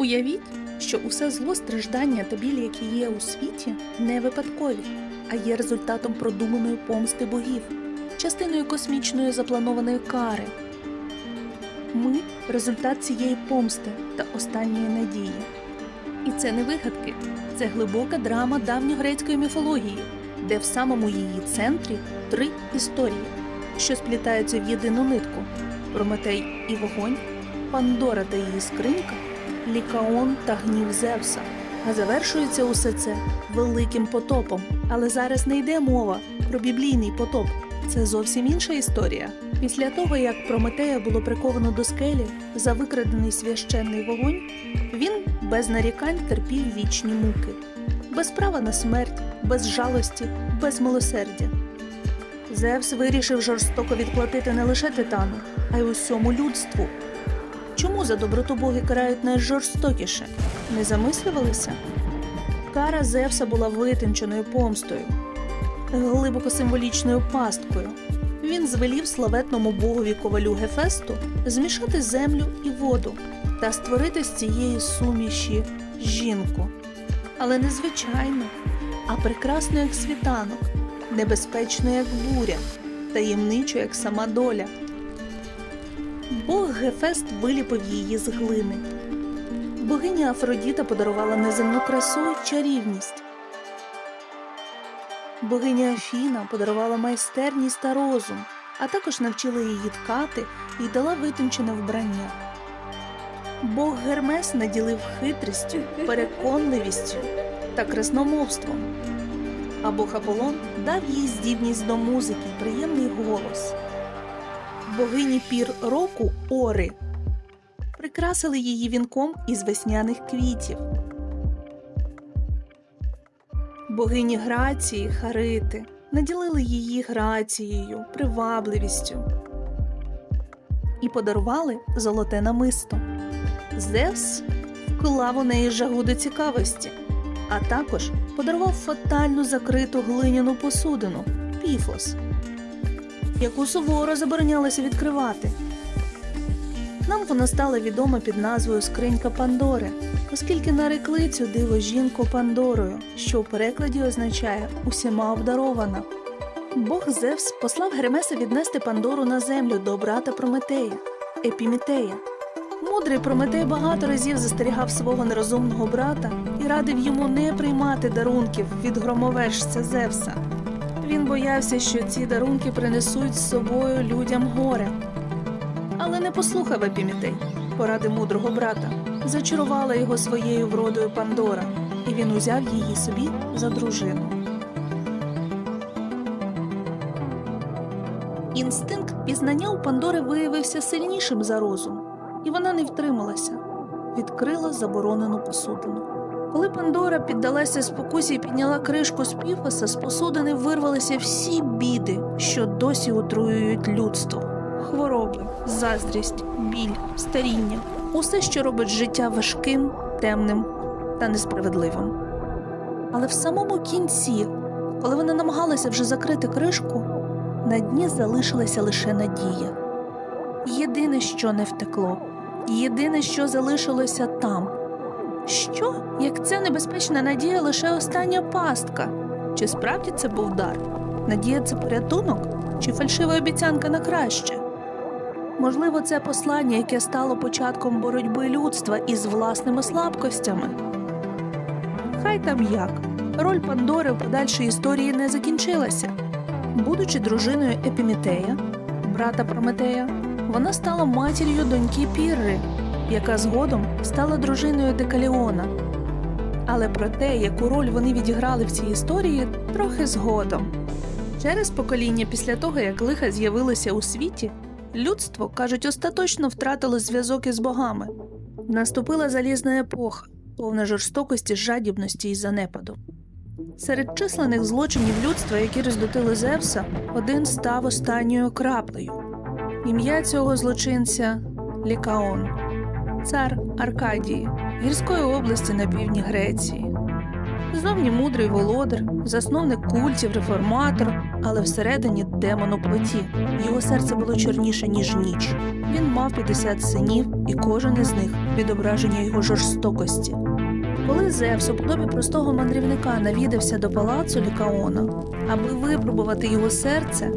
Уявіть, що усе зло, страждання та біль, які є у світі, не випадкові, а є результатом продуманої помсти богів, частиною космічної запланованої кари. Ми результат цієї помсти та останньої надії. І це не вигадки, це глибока драма давньогрецької міфології, де в самому її центрі три історії, що сплітаються в єдину нитку: Прометей і вогонь, Пандора та її скринька, Лікаон та гнів Зевса. А завершується усе це великим потопом. Але зараз не йде мова про біблійний потоп. Це зовсім інша історія. Після того, як Прометея було приковано до скелі за викрадений священний вогонь, він без нарікань терпів вічні муки, без права на смерть, без жалості, без милосердя. Зевс вирішив жорстоко відплатити не лише титану, а й усьому людству. Чому за доброту боги карають найжорстокіше? Не замислювалися? Кара Зевса була витонченою помстою, глибоко символічною пасткою. Він звелів славетному богові ковалю Гефесту змішати землю і воду та створити з цієї суміші жінку. Але не звичайну, а прекрасну, як світанок, небезпечну, як буря, таємничу, як сама доля. Бог Гефест виліпив її з глини. Богиня Афродіта подарувала неземну красу й чарівність. Богиня Афіна подарувала майстерність та розум, а також навчила її ткати і дала витончене вбрання. Бог Гермес наділив хитрістю, переконливістю та красномовством, а Бог Аполлон дав їй здібність до музики приємний голос. Богині пір року Ори прикрасили її вінком із весняних квітів. Богині Грації Харити наділили її грацією, привабливістю і подарували золоте намисто. Зевс вклав у неї жагу до цікавості, а також подарував фатальну закриту глиняну посудину піфос, яку суворо заборонялося відкривати. Нам вона стала відома під назвою Скринька Пандори, оскільки нарекли цю диво жінку Пандорою, що у перекладі означає усіма обдарована. Бог Зевс послав Гермеса віднести Пандору на землю до брата Прометея, Епімітея. Мудрий Прометей багато разів застерігав свого нерозумного брата і радив йому не приймати дарунків від громовержця Зевса. Боявся, що ці дарунки принесуть з собою людям горе. Але не послухав Епімітей поради мудрого брата. Зачарувала його своєю вродою Пандора, і він узяв її собі за дружину. Інстинкт пізнання у Пандори виявився сильнішим за розум, і вона не втрималася, відкрила заборонену посудину. Коли Пандора піддалася спокусі і підняла кришку з піфоса, з посудини вирвалися всі біди, що досі отруюють людство: хвороби, заздрість, біль, старіння, усе, що робить життя важким, темним та несправедливим. Але в самому кінці, коли вона намагалася вже закрити кришку, на дні залишилася лише надія. Єдине, що не втекло, єдине, що залишилося там. Що, як ця небезпечна надія лише остання пастка? Чи справді це був дар? Надія це порятунок, чи фальшива обіцянка на краще? Можливо, це послання, яке стало початком боротьби людства із власними слабкостями. Хай там як. Роль Пандори в подальшій історії не закінчилася. Будучи дружиною Епімітея, брата Прометея, вона стала матір'ю доньки Пірри, яка згодом стала дружиною Декаліона. Але про те, яку роль вони відіграли в цій історії, трохи згодом. Через покоління після того, як лиха з'явилося у світі, людство, кажуть, остаточно втратило зв'язок із богами. Наступила залізна епоха, повна жорстокості, жадібності і занепаду. Серед численних злочинів людства, які роздутили Зевса, один став останньою краплею. Ім'я цього злочинця Лікаон, цар Аркадії, гірської області на півдні Греції. Зовні мудрий володар, засновник культів, реформатор, але всередині демон у плоті. Його серце було чорніше, ніж ніч. Він мав 50 синів, і кожен із них відображення його жорстокості. Коли Зевс у подобі простого мандрівника навідався до палацу Лікаона, аби випробувати його серце,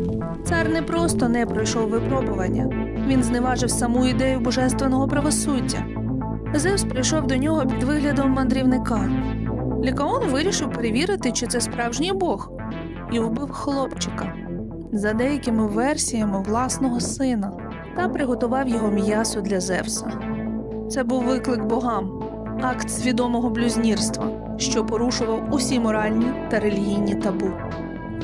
цар не просто не пройшов випробування, він зневажив саму ідею божественного правосуддя. Зевс прийшов до нього під виглядом мандрівника. Лікаон вирішив перевірити, чи це справжній Бог, і вбив хлопчика за деякими версіями власного сина та приготував його м'ясо для Зевса. Це був виклик богам, акт свідомого блюзнірства, що порушував усі моральні та релігійні табу.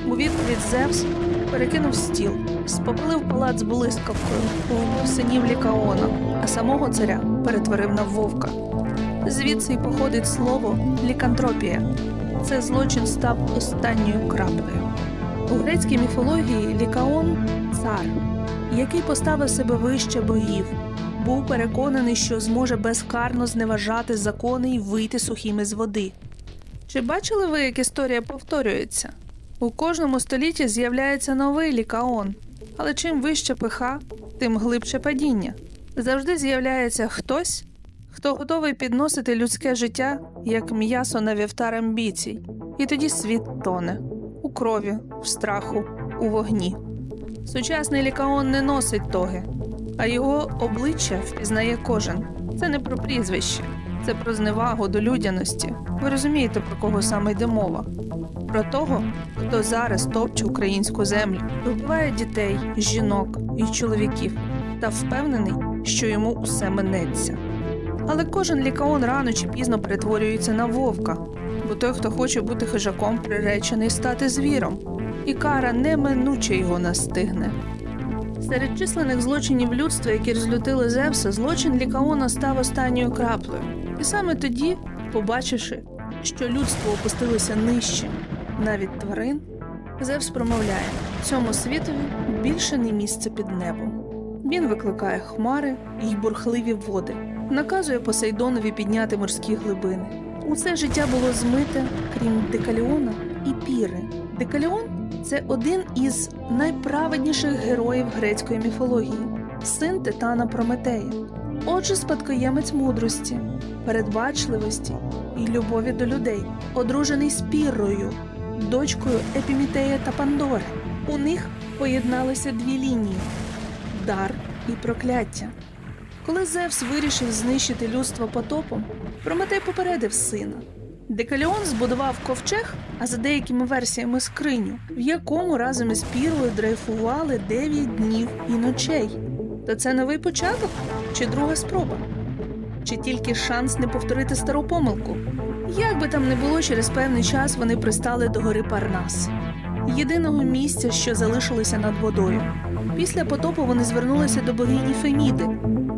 У відповідь Зевс перекинув стіл, спопилив палац блискавкою, вбив синів Лікаона, а самого царя перетворив на вовка. Звідси й походить слово лікантропія. Це злочин став останньою краплею. У грецькій міфології Лікаон цар, який поставив себе вище богів, був переконаний, що зможе безкарно зневажати закони і вийти сухим із води. Чи бачили ви, як історія повторюється? У кожному столітті з'являється новий лікаон, але чим вище пиха, тим глибше падіння. Завжди з'являється хтось, хто готовий підносити людське життя як м'ясо на вівтар амбіцій, і тоді світ тоне у крові, в страху, у вогні. Сучасний лікаон не носить тоги, а його обличчя впізнає кожен. Це не про прізвище, це про зневагу до людяності. Ви розумієте, про кого саме йде мова? Про того, хто зараз топче українську землю, вбиває дітей, жінок і чоловіків, та впевнений, що йому усе минеться. Але кожен лікаон рано чи пізно перетворюється на вовка, бо той, хто хоче бути хижаком, приречений стати звіром, і кара неминуче його настигне. Серед численних злочинів людства, які розлютили Зевса, злочин Лікаона став останньою краплею. І саме тоді, побачивши, що людство опустилося нижче, навіть тварин, Зевс промовляє: цьому світові більше не місце під небом. Він викликає хмари й бурхливі води, наказує Посейдонові підняти морські глибини. Усе життя було змите, крім Декаліона і Піри. Декаліон це один із найправедніших героїв грецької міфології, син Титана Прометея. Отже, спадкоємець мудрості, передбачливості і любові до людей, одружений з Піррою, дочкою Епімітея та Пандори. У них поєдналися дві лінії дар і прокляття. Коли Зевс вирішив знищити людство потопом, Прометей попередив сина. Декаліон збудував ковчег, а за деякими версіями скриню, в якому разом із пірою дрейфували 9 днів і ночей. То це новий початок чи друга спроба? Чи тільки шанс не повторити стару помилку? Як би там не було, через певний час вони пристали до гори Парнас, єдиного місця, що залишилося над водою. Після потопу вони звернулися до богині Феміди,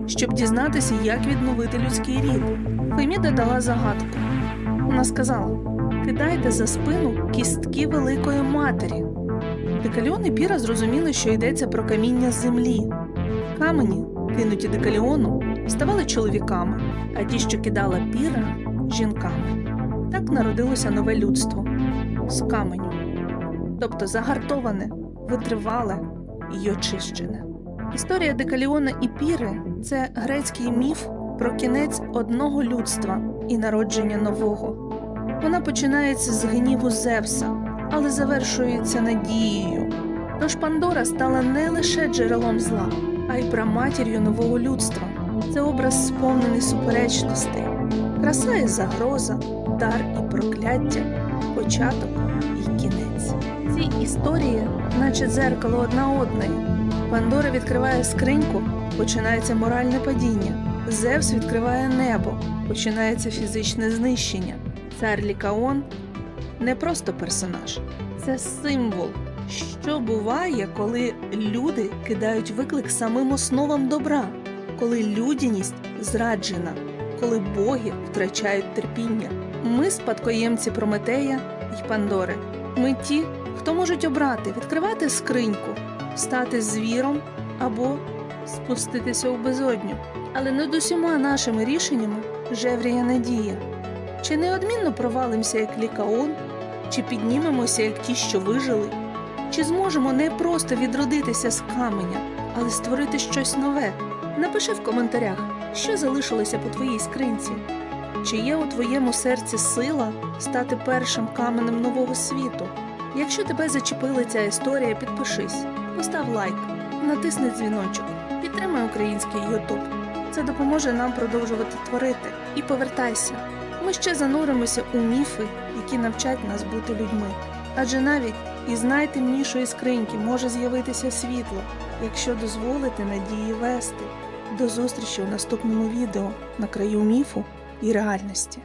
щоб дізнатися, як відновити людський рід. Феміда дала загадку. Вона сказала: кидайте за спину кістки великої матері. Декаліон і Піра зрозуміли, що йдеться про каміння землі. Камені, кинуті декаліону, ставали чоловіками, а ті, що кидала піра жінками. Так народилося нове людство з каменю, тобто загартоване, витривале й очищене. Історія Декаліона і Піри це грецький міф про кінець одного людства і народження нового. Вона починається з гніву Зевса, але завершується надією. Тож Пандора стала не лише джерелом зла, а й праматір'ю нового людства. Це образ сповнений суперечностей, краса і загроза, дар і прокляття, початок і кінець. Ці історії, наче дзеркало одна одної. Пандора відкриває скриньку, починається моральне падіння. Зевс відкриває небо, починається фізичне знищення. Цар Лікаон не просто персонаж, це символ, що буває, коли люди кидають виклик самим основам добра, коли людяність зраджена, коли боги втрачають терпіння. Ми спадкоємці Прометея й Пандори. Ми ті, хто можуть обрати, відкривати скриньку, стати звіром або спуститися у безодню. Але над усіма нашими рішеннями жевріє надія. Чи неодмінно провалимося як лікаон, чи піднімемося як ті, що вижили? Чи зможемо не просто відродитися з каменя, але створити щось нове? Напиши в коментарях, що залишилося по твоїй скринці. Чи є у твоєму серці сила стати першим каменем нового світу? Якщо тебе зачепила ця історія, підпишись, постав лайк, натисни дзвіночок, підтримай український Ютуб. Це допоможе нам продовжувати творити. І повертайся. Ми ще зануримося у міфи, які навчать нас бути людьми. Адже навіть із найтемнішої скриньки може з'явитися світло, якщо дозволити надії вести. До зустрічі у наступному відео на краю міфу і реальності.